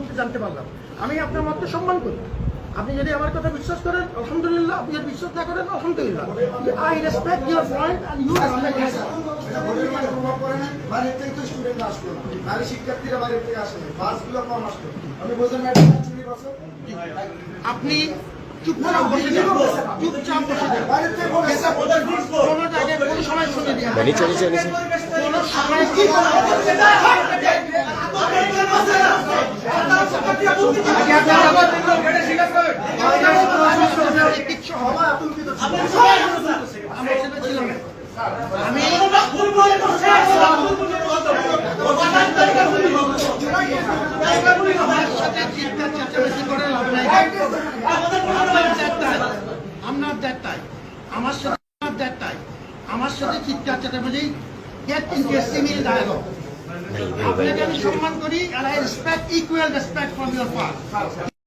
মুহূর্তে জানতে পারলাম। আমি আপনার মতকে সম্মান করি। আপনি যদি আমার কথা বিশ্বাস করেন আলহামদুলিল্লাহ। আপনি যদি বিশ্বাস না করেন আলহামদুলিল্লাহ। I respect your point and you মানে পড়ে না বাইরের থেকে তো স্টুডেন্ট আসলো নারী শিক্ষার্থীরা বাইরের থেকে আসে না বাসগুলো কম আসলো। বছর আপনি চুপচাপ বসে যান That type. আমার সাথে that type. আমার সাথে চিৎকার চেঁচামেচি get interesting in dialogue. আপনাকে আমি সম্মান করি respect equal respect from your part.